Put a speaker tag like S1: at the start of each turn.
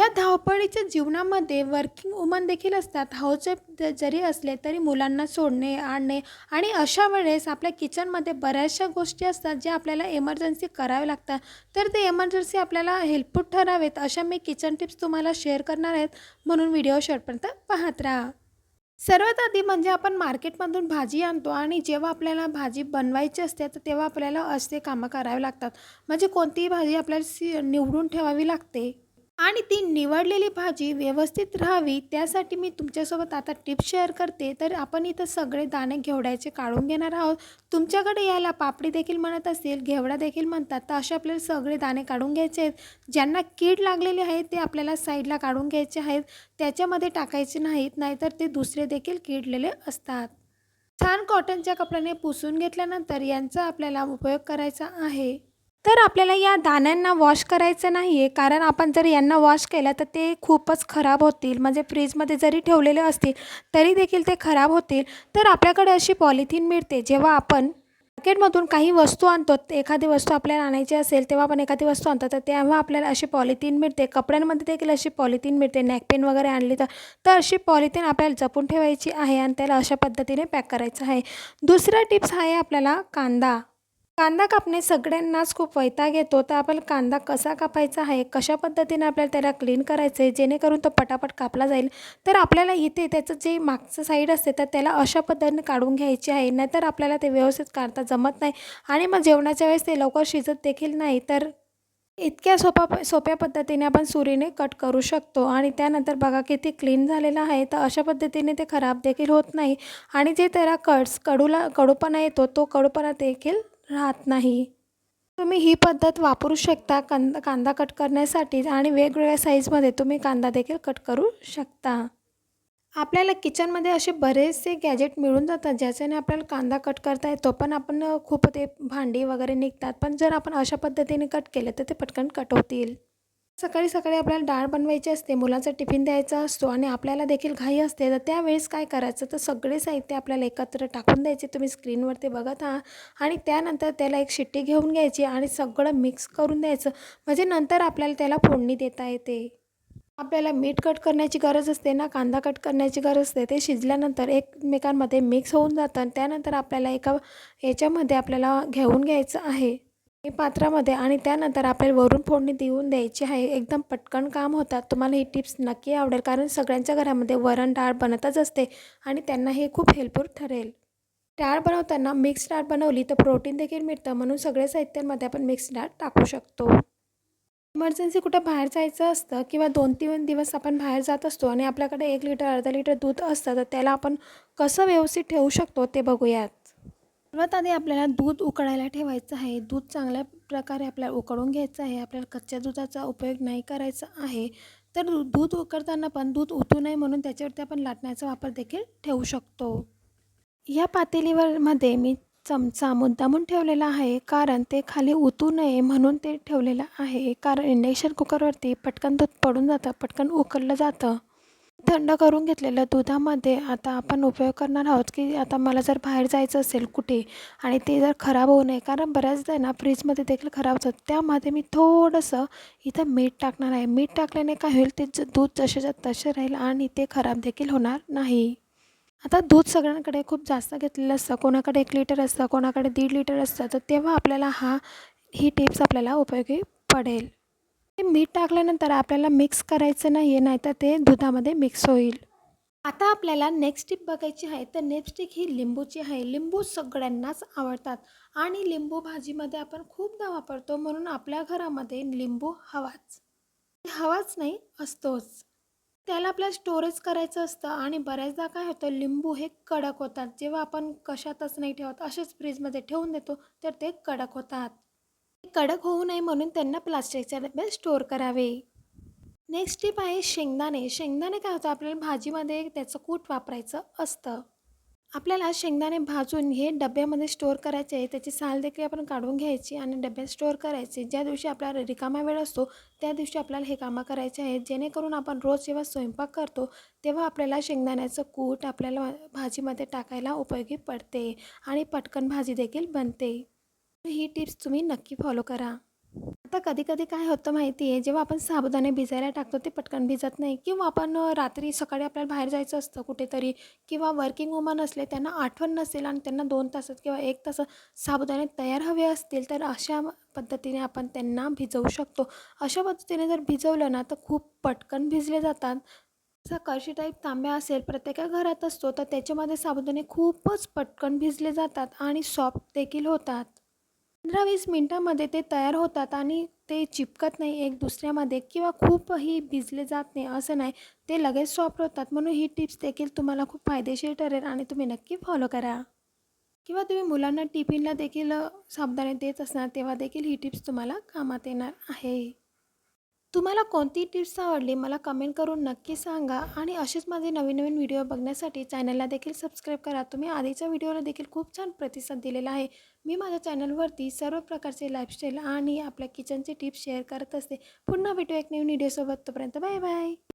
S1: या धावपळीच्या जीवनामध्ये वर्किंग वुमन देखील असतात. हाऊसवाईफ जरी असले तरी मुलांना सोडणे आणणे आणि अशा वेळेस आपल्या किचनमध्ये बऱ्याचशा गोष्टी असतात ज्या आपल्याला एमर्जन्सी कराव्या लागतात. तर ते एमर्जन्सी आपल्याला हेल्पफुल ठरावेत अशा मी किचन टिप्स तुम्हाला शेअर करणार आहेत म्हणून व्हिडिओ शेवटपर्यंत पाहत राहा. सर्वात आधी म्हणजे आपण मार्केटमधून भाजी आणतो आणि जेव्हा आपल्याला भाजी बनवायची असते तर तेव्हा आपल्याला असे कामं करावे लागतात. म्हणजे कोणतीही भाजी आपल्याला सी निवडून ठेवावी लागते. आणि ती निवडलेली भाजी व्यवस्थित राहावी त्यासाठी मी तुमच्यासोबत आता टिप्स शेअर करते. तर आपण इथं सगळे दाणे घेवड्याचे काढून घेणार आहोत. तुमच्याकडे याला पापडी देखील म्हणत असेल घेवडा देखील म्हणतात. तर असे आपल्याला सगळे दाणे काढून घ्यायचे आहेत. ज्यांना कीड लागलेली आहे ते आपल्याला साईडला काढून घ्यायचे आहेत. त्याच्यामध्ये टाकायचे नाहीत नाहीतर ते दुसरे देखील किडलेले असतात. छान कॉटनच्या कपड्याने पुसून घेतल्यानंतर यांचा आपल्याला उपयोग करायचा आहे. तर आपल्याला या दाण्यांना वॉश करायचं नाही आहे कारण आपण जर यांना वॉश केलं तर ते खूपच खराब होतील. म्हणजे फ्रीजमध्ये जरी ठेवलेले असतील तरी देखील ते खराब होतील. तर आपल्याकडे अशी पॉलिथिन मिळते. जेव्हा आपण मार्केटमधून काही वस्तू आणतो एखादी वस्तू आपल्याला आणायची असेल तेव्हा आपण एखादी वस्तू आणतो तर तेव्हा आपल्याला अशी पॉलिथिन मिळते. कपड्यांमध्ये देखील अशी पॉलिथिन मिळते. नॅकपेन वगैरे आणली तर तर अशी पॉलिथिन आपल्याला जपून ठेवायची आहे आणि त्याला अशा पद्धतीने पॅक करायचं आहे. दुसरा टिप्स आहे आपल्याला कांदा. कांदा कापणे सगळ्यांनाच खूप वैताग येतो. तर आपण कांदा कसा कापायचा आहे? कशा पद्धतीने आपल्याला त्याला क्लीन करायचं आहे जेणेकरून तो पटापट कापला जाईल. तर आपल्याला इथे त्याचं जे मागचं साईड असते तर त्याला अशा पद्धतीने काढून घ्यायची आहे. नाहीतर आपल्याला ते व्यवस्थित काढता जमत नाही. आणि मग जेवणाच्या वेळेस ते लवकर शिजत देखील नाही. तर इतक्या सोपा सोप्या पद्धतीने आपण सुरीने कट करू शकतो. आणि त्यानंतर बघा किती क्लीन झालेलं आहे. तर अशा पद्धतीने ते खराब देखील होत नाही. आणि जे त्याला कट्स कडूला कडूपणा येतो तो कडूपणा देखील राहत नाही. तुम्ही ही पद्धत वापरू शकता कांदा कांदा कट करण्यासाठी आणि वेगवेगळ्या साईजमध्ये तुम्ही कांदा देखील कट करू शकता. आपल्याला किचनमध्ये असे बरेचसे गॅजेट मिळून जातात ज्याच्याने आपल्याला कांदा कट करता येतो पण आपण खूप ते भांडी वगैरे निघतात पण जर आपण अशा पद्धतीने कट केले तर ते पटकन कट होतील. सकाळी सकाळी आपल्याला डाळ बनवायची असते मुलांचा टिफिन द्यायचा असतो आणि आपल्याला देखील घाई असते तर त्यावेळेस काय करायचं? तर सगळे साहित्य आपल्याला एकत्र टाकून द्यायचे. तुम्ही स्क्रीनवरती बघत आहात आणि त्यानंतर त्याला एक शिट्टी घेऊन घ्यायची आणि सगळं मिक्स करून द्यायचं. म्हणजे नंतर आपल्याला त्याला फोडणी देता येते. आपल्याला मीठ कट करण्याची गरज असते ना कांदा कट करण्याची गरज असते. ते शिजल्यानंतर एकमेकांमध्ये मिक्स होऊन जातं आणि त्यानंतर आपल्याला एका याच्यामध्ये आपल्याला घेऊन घ्यायचं आहे. हे पात्रामध्ये आणि त्यानंतर आपल्याला वरून फोडणी देऊन द्यायची आहे. एकदम पटकन काम होतात. तुम्हाला ही टिप्स नक्की आवडेल कारण सगळ्यांच्या घरामध्ये वरण डाळ बनतच असते आणि त्यांना हे खूप हेल्पफुल ठरेल. डाळ बनवताना मिक्स डाळ बनवली तर प्रोटीन देखील मिळतं म्हणून सगळ्या साहित्यांमध्ये आपण मिक्स डाळ टाकू शकतो. इमर्जन्सी कुठं बाहेर जायचं असतं किंवा दोन तीन दिवस आपण बाहेर जात असतो आणि आपल्याकडे एक लिटर अर्धा लिटर दूध असतं तर त्याला आपण कसं व्यवस्थित ठेवू शकतो ते बघूयात. सर्वात आधी आपल्याला दूध उकळायला ठेवायचं आहे. दूध चांगल्या प्रकारे आपल्याला उकळून घ्यायचं आहे. आपल्याला कच्च्या दुधाचा उपयोग नाही करायचा आहे. तर दूध उकळताना पण दूध उतू नये म्हणून त्याच्यावरती आपण लाटण्याचा वापर देखील ठेवू शकतो. या पातेलीवर मध्ये मी चमचा मुद्दामून ठेवलेला आहे. कारण ते खाली उतू नये म्हणून ते ठेवलेलं आहे. कारण इंडक्शन कुकरवरती पटकन दूध पडून जातं पटकन उकळलं जातं. थंड करून घेतलेल्या दुधामध्ये आता आपण उपयोग करणार आहोत की आता मला जर बाहेर जायचं असेल कुठे आणि ते जर खराब होऊ नये कारण बऱ्याचदा ना फ्रीजमध्ये देखील खराब होतात. त्यामध्ये मी थोडंसं इथं मीठ टाकणार आहे. मीठ टाकल्याने काय होईल? ते ज- दूध जसेच्या तसे राहील आणि ते खराब देखील होणार नाही. आता दूध सगळ्यांकडे खूप जास्त घेतलेलं असतं. कोणाकडे एक लिटर असतं कोणाकडे दीड लिटर असतं. तर तेव्हा आपल्याला हा ही टिप्स आपल्याला उपयोगी पडेल. ते मीठ टाकल्यानंतर आपल्याला मिक्स करायचं नाही आहे नाहीतर ते दुधामध्ये मिक्स होईल. आता आपल्याला नेक्स्ट टिप बघायची आहे तर नेक्स्ट टिप ही लिंबूची आहे. लिंबू सगळ्यांनाच आवडतात आणि लिंबू भाजीमध्ये आपण खूपदा वापरतो म्हणून आपल्या घरामध्ये लिंबू हवाच. हवाच नाही असतोच. त्याला आपल्याला स्टोरेज करायचं असतं आणि बऱ्याचदा काय होतं लिंबू हे कडक होतात. जेव्हा आपण कशातच नाही ठेवत असेच फ्रीजमध्ये ठेवून देतो तर ते कडक होतात. कडक होऊ नये म्हणून त्यांना प्लास्टिकच्या डब्यात स्टोअर करावे. नेक्स्ट टिप आहे शेंगदाणे. शेंगदाणे काय होतं? आपल्याला भाजीमध्ये त्याचं कूट वापरायचं असतं. आपल्याला शेंगदाणे भाजून हे डब्यामध्ये स्टोअर करायचे आहे. त्याची साल देखील आपण काढून घ्यायची आणि डब्यात स्टोअर करायचे. ज्या दिवशी आपल्याला रिकामा वेळ असतो त्या दिवशी आपल्याला हे कामं करायचे आहेत जेणेकरून आपण रोज जेव्हा स्वयंपाक करतो तेव्हा आपल्याला शेंगदाण्याचं कूट आपल्याला भाजीमध्ये टाकायला उपयोगी पडते आणि पटकन भाजी देखील बनते. ही टिप्स तुम्ही नक्की फॉलो करा. आता कधी कधी काय होतं माहिती आहे जेव्हा आपण साबुदाणे भिजायला टाकतो ते पटकन भिजत नाही. किंवा आपण रात्री सकाळी आपल्याला बाहेर जायचं असतं कुठेतरी किंवा वर्किंग वुमन असले त्यांना आठवण नसेल आणि त्यांना दोन तासात किंवा एक तासात साबुदाणे तयार हवे असतील तर अशा पद्धतीने आपण त्यांना भिजवू शकतो. अशा पद्धतीने जर भिजवलं ना तर खूप पटकन भिजले जातात. जसा कळशी टाईप तांब्या असेल प्रत्येका घरात असतो तर त्याच्यामध्ये साबुदाणे खूपच पटकन भिजले जातात आणि सॉफ्ट देखील होतात. पंधरा वीस मिनटामध्ये ते तयार होतात आणि ते चिपकत नाही एक दुसऱ्यामध्ये किंवा खूपही भिजले जात नाही असं नाही. ते लगेच सॉफ्ट होतात म्हणून ही टिप्स देखील तुम्हाला खूप फायदेशीर ठरेल आणि तुम्ही नक्की फॉलो करा. किंवा तुम्ही मुलांना टिफिनला देखील सावधानी साबुदाणे देत असणार तेव्हा देखील ही टिप्स तुम्हाला कामात येणार आहे. तुम्हाला कोणती टिप्स आवडली मला कमेंट करून नक्की सांगा. आणि असेच माझे नवीन नवीन व्हिडिओ बघण्यासाठी चॅनलला देखील सबस्क्राईब करा. तुम्ही आधीच्या व्हिडिओला देखील खूप छान प्रतिसाद दिलेला आहे. मी माझ्या चॅनलवरती सर्व प्रकारचे लाईफस्टाईल आणि आपल्या किचनचे टिप्स शेअर करत असते. पुन्हा भेटू एक नवीन व्हिडिओसोबत तोपर्यंत बाय बाय